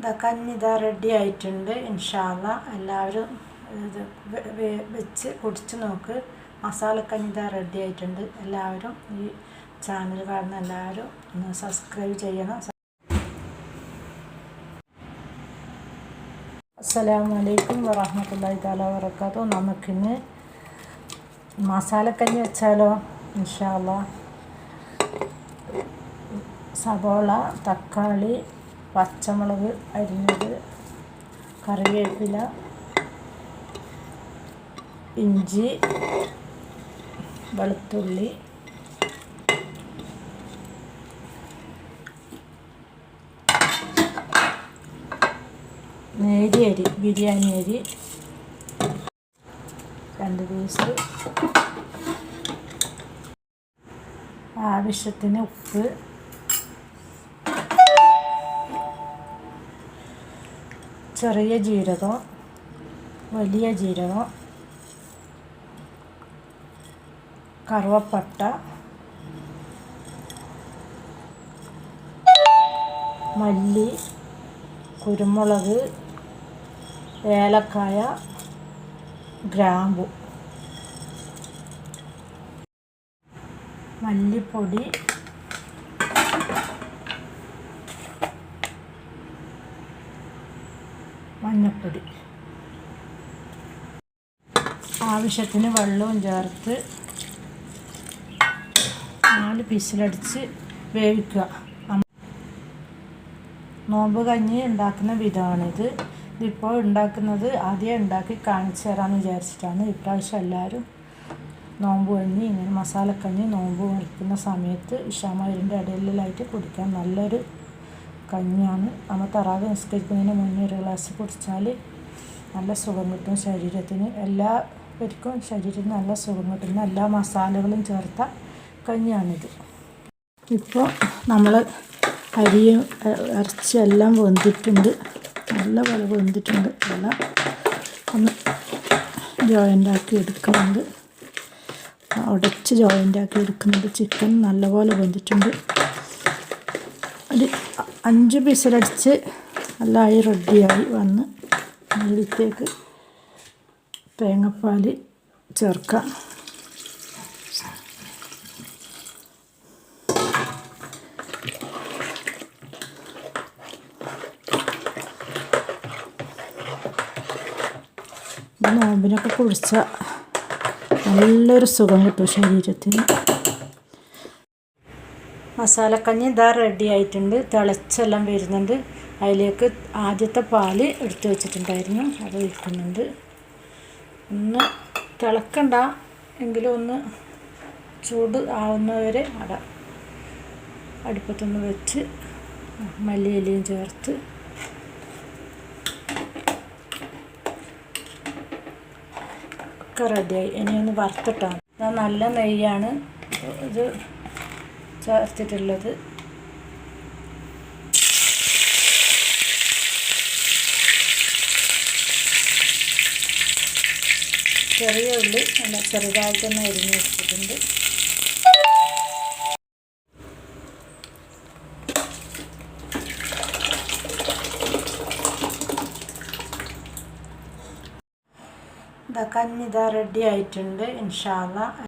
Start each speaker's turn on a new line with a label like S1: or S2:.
S1: ഇതാ കഞ്ഞിതാ റെഡി ആയിട്ടുണ്ട്. ഇൻഷാല്ല എല്ലാവരും ഇത് വെച്ച് കുടിച്ച് നോക്ക്. മസാലക്കഞ്ഞിതാ റെഡി ആയിട്ടുണ്ട്. എല്ലാവരും ഈ ചാനൽ കാണുന്ന എല്ലാവരും ഒന്ന് സബ്സ്ക്രൈബ് ചെയ്യണം. അസ്സലാമു അലൈക്കും വറഹമത്തല്ലാഹി താല വറക്കാത്തോ നമുക്കിന്ന് മസാലക്കഞ്ഞി വെച്ചാലോ? ഇൻഷാല്ല സബോള തക്കാളി പച്ചമുളക് അരിഞ്ഞത് കറിവേപ്പില ഇഞ്ചി വെളുത്തുള്ളി നേരി അരി ബിരിയാണി അരി രണ്ട് പീസ്. ആവശ്യത്തിന് ഉപ്പ്. ചെറിയ ജീരകം വലിയ ജീരകം കറുവപ്പട്ട മല്ലി കുരുമുളക് ഏലക്കായ ഗ്രാമ്പു. മല്ലിപ്പൊടി മഞ്ഞൾപ്പൊടി ആവശ്യത്തിന് വെള്ളവും ചേർത്ത് നാല് പീസിലടിച്ച് വേവിക്കുക. നോമ്പ് കഞ്ഞി ഉണ്ടാക്കുന്ന വിധമാണിത് ഇതിപ്പോൾ ഉണ്ടാക്കുന്നത് ആദ്യം ഉണ്ടാക്കി കാണിച്ചു തരാമെന്ന് വിചാരിച്ചിട്ടാണ്. ഇപ്രാവശ്യം എല്ലാവരും നോമ്പ് കഞ്ഞി ഇങ്ങനെ മസാലക്കഞ്ഞി നോമ്പ് വലിക്കുന്ന സമയത്ത് ഇഷാമരിന്റെ ഇടയിലായിട്ട് കുടിക്കാൻ നല്ലൊരു കഞ്ഞിയാണ്. നമ്മൾ തറാവ് നിസ്കരിക്കുന്നതിന് മുന്നേ ഒരു ഗ്ലാസ് കുടിച്ചാൽ നല്ല സുഖം കിട്ടും ശരീരത്തിന്. എല്ലാ പേർക്കും ശരീരത്തിന് നല്ല സുഖം കിട്ടുന്ന എല്ലാ മസാലകളും ചേർത്ത കഞ്ഞിയാണിത്. ഇപ്പോൾ നമ്മൾ അരിയും ഇറച്ചിയെല്ലാം വെന്തിട്ടുണ്ട്. നല്ല പോലെ വെന്തിട്ടുണ്ട്. എല്ലാം ഒന്ന് ജോയിന്റ് ആക്കി എടുക്കുന്നുണ്ട്. ഉടച്ച് ജോയിന്റ് ആക്കി എടുക്കുന്നുണ്ട്. ചിക്കൻ നല്ലപോലെ വെന്തിട്ടുണ്ട്. ഒരു അഞ്ച് പീസിലടിച്ച് നല്ലതായി റെഡിയായി വന്ന് അതിലേക്ക് തേങ്ങാപ്പാൽ ചേർക്കാം. നോമ്പിനൊക്കെ കുടിച്ച നല്ലൊരു സുഖം കിട്ടും ശരീരത്തിന്. മസാലക്കഞ്ഞി ഇതാ റെഡി ആയിട്ടുണ്ട്. തിളച്ചെല്ലാം വരുന്നുണ്ട്. അതിലേക്ക് ആദ്യത്തെ പാൽ എടുത്തു വെച്ചിട്ടുണ്ടായിരുന്നു. അത് ഒഴിക്കുന്നുണ്ട്. ഒന്ന് തിളക്കണ്ട. എങ്കിലും ഒന്ന് ചൂട് ആവുന്നവരെ അട. അടുപ്പത്തൊന്ന് വെച്ച് മല്ലിയിലയും ചേർത്ത് ഒക്കെ റെഡിയായി ഇനിയൊന്ന് വറുത്തിട്ടാണ് നല്ല നെയ്യാണ്. ഇത് ചേർത്തിട്ടുള്ളത്. ചെറിയ ഉള്ളി നല്ല ചെറുതായിട്ട് തന്നെ അരിഞ്ഞ് വെച്ചിട്ടുണ്ട്. ഇതാ കഞ്ഞി ഇതാ റെഡി ആയിട്ടുണ്ട് ഇൻഷാല്ല